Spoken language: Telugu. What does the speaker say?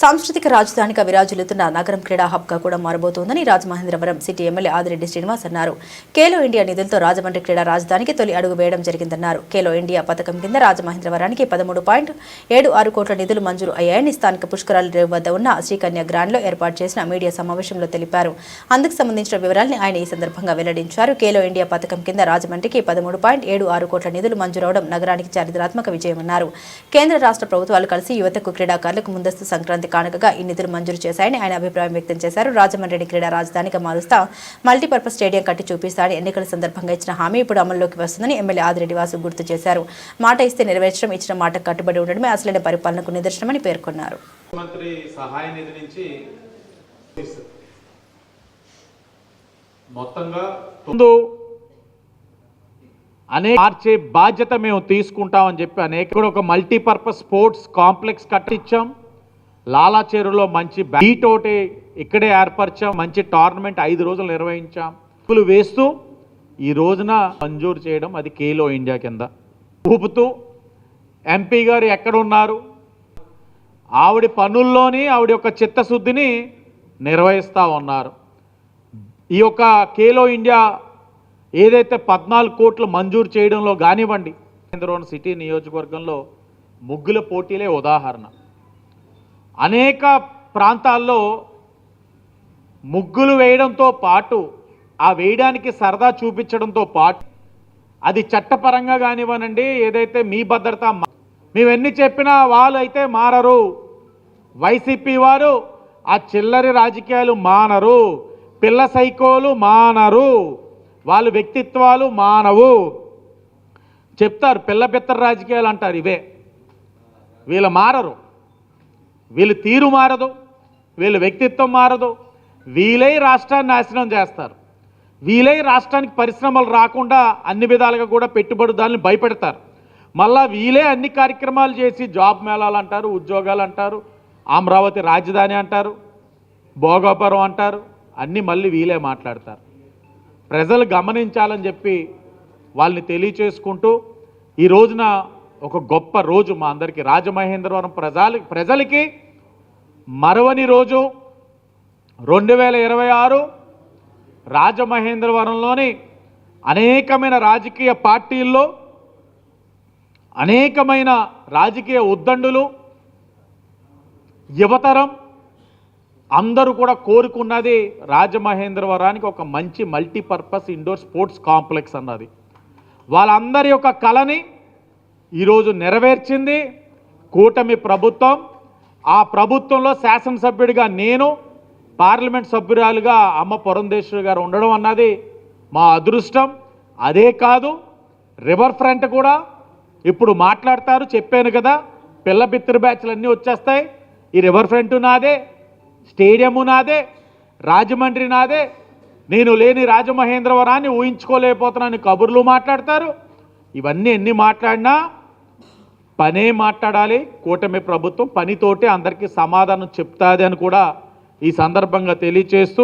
సాంస్కృతిక రాజధానిగా విరాజిల్లుతున్న నగరం క్రీడా హబ్గా కూడా మారబోతోందని రాజమహేంద్రవరం సిటీ ఎమ్మెల్యే ఆదిరెడ్డి శ్రీనివాస్ అన్నారు. ఖేలో ఇండియా నిధులతో రాజమండ్రి క్రీడా రాజధానికి తొలి అడుగు వేయడం జరిగిందన్నారు. ఖేలో ఇండియా పథకం కింద రాజమహేంద్రవరానికి పదమూడు పాయింట్ ఏడు ఆరు కోట్ల నిధులు మంజూరు అయ్యాయని స్థానిక పుష్కరాల రేవు వద్ద ఉన్న శ్రీకన్య గ్రాండ్లో ఏర్పాటు చేసిన మీడియా సమావేశంలో తెలిపారు. అందుకు సంబంధించిన వివరాల్ని ఆయన ఈ సందర్భంగా వెల్లడించారు. ఖేలో ఇండియా పథకం కింద రాజమండ్రికి పదమూడు పాయింట్ ఏడు ఆరు కోట్ల నిధులు మంజూరవడం నగరానికి చారిత్రాత్మక విజయమన్నారు కేంద్ర రాష్ట్ర ప్రభుత్వాలు కలిసి యువతకు క్రీడాకారులకు ముందస్తు సంక్రాంతి కానుకగా ఈ నిధులు మంజూరు చేశాయని ఆయన అభిప్రాయం వ్యక్తం చేశారు. రాజమండ్రి క్రీడా రాజధానిగా మారుస్తా మల్టీపర్పస్ స్టేడియం కట్టి చూపిస్తారని ఎన్నికల సందర్భంగా ఇచ్చిన హామీ ఇప్పుడు అమల్లోకి వస్తుందని ఎమ్మెల్యే ఆదిరెడ్డి వాసు గుర్తు చేశారు. మాట ఇస్తే నెరవేర్చడం ఇచ్చిన మాట కట్టుబడి ఉండడమే అసలైన పరిపాలనకు నిదర్శనమని పేర్కొన్నారు. ముఖ్యమంత్రి సహాయ నిధి నుంచి మొత్తంగా ముందు అనేక మార్చే బాధ్యత మేము తీసుకుంటామని చెప్పి అనేక కూడా ఒక మల్టీపర్పస్ స్పోర్ట్స్ కాంప్లెక్స్ కట్టించాం లాలాచేరులో మంచి బీట్ ఒకటి ఇక్కడే ఏర్పరిచాం. మంచి టోర్నమెంట్ ఐదు రోజులు నిర్వహించాం. పులు వేస్తూ ఈ రోజున మంజూరు చేయడం అది కేలో ఇండియా కింద. ఊపుతూ ఎంపీ గారు ఎక్కడ ఉన్నారు ఆవిడ పనుల్లోని ఆవిడ యొక్క చిత్తశుద్ధిని నిర్వహిస్తూ ఉన్నారు. ఈ యొక్క కేలో ఇండియా ఏదైతే పద్నాలుగు కోట్లు మంజూరు చేయడంలో కానివ్వండి సిటీ నియోజకవర్గంలో ముగ్గుల పోటీలే ఉదాహరణ. అనేక ప్రాంతాల్లో ముగ్గులు వేయడంతో పాటు ఆ వేయడానికి సరదా చూపించడంతో పాటు అది చట్టపరంగా కానివ్వనండి ఏదైతే మీ భద్రత మా- మేము ఎన్ని చెప్పినా వాళ్ళు అయితే మారరు. వైసీపీ వారు ఆ చిల్లరి రాజకీయాలు మానరు. పిల్ల సైకోలు మానరు. వాళ్ళ వ్యక్తిత్వాలు మానవు. చెప్తారు పిల్ల పిత్తర రాజకీయాలు అంటారు ఇవే. వీళ్ళు మారరు. వీళ్ళ తీరు మారదు వీళ్ళ వ్యక్తిత్వం మారదు. వీలై రాష్ట్రాన్ని నాశనం చేస్తారు. వీలై రాష్ట్రానికి పరిశ్రమలు రాకుండా అన్ని విధాలుగా కూడా పెట్టుబడిదారులను భయపెడతారు. మళ్ళా వీలే అన్ని కార్యక్రమాలు చేసి జాబ్ మేళాలు అంటారు ఉద్యోగాలు అంటారు అమరావతి రాజధాని అంటారు భోగాపురం అంటారు అన్నీ మళ్ళీ వీలే మాట్లాడతారు. ప్రజలు గమనించాలని చెప్పి వాళ్ళని తెలియచేసుకుంటూ ఈ రోజున ఒక గొప్ప రోజు మా అందరికీ. రాజమహేంద్రవరం ప్రజలు ప్రజలకి మరవని రోజు రెండు వేల ఇరవై ఆరు రాజమహేంద్రవరంలోని అనేకమైన రాజకీయ పార్టీల్లో అనేకమైన రాజకీయ ఉద్దండులు యువతరం అందరూ కూడా కోరుకున్నది రాజమహేంద్రవరానికి ఒక మంచి మల్టీపర్పస్ ఇండోర్ స్పోర్ట్స్ కాంప్లెక్స్ అన్నది. వాళ్ళందరి యొక్క కళని ఈరోజు నెరవేర్చింది కూటమి ప్రభుత్వం. ఆ ప్రభుత్వంలో శాసనసభ్యుడిగా నేను పార్లమెంట్ సభ్యురాలుగా అమ్మ పురంధేశ్వరి గారు ఉండడం అన్నది మా అదృష్టం. అదే కాదు రివర్ ఫ్రంట్ కూడా. ఇప్పుడు మాట్లాడతారు చెప్పాను కదా పిల్ల బిత్తరు బ్యాచ్లు అన్నీ వచ్చేస్తాయి. ఈ రివర్ ఫ్రంట్ నాదే స్టేడియము నాదే రాజమండ్రి నాదే. నేను లేని రాజమహేంద్రవరాన్ని ఊహించుకోలేకపోతున్నాను కబుర్లు మాట్లాడతారు. ఇవన్నీ ఎన్ని మాట్లాడినా పనే మాట్లాడాలి కూటమి ప్రభుత్వం పనితోటే అందరికీ సమాధానం చెప్తాది అని కూడా ఈ సందర్భంగా తెలియచేస్తూ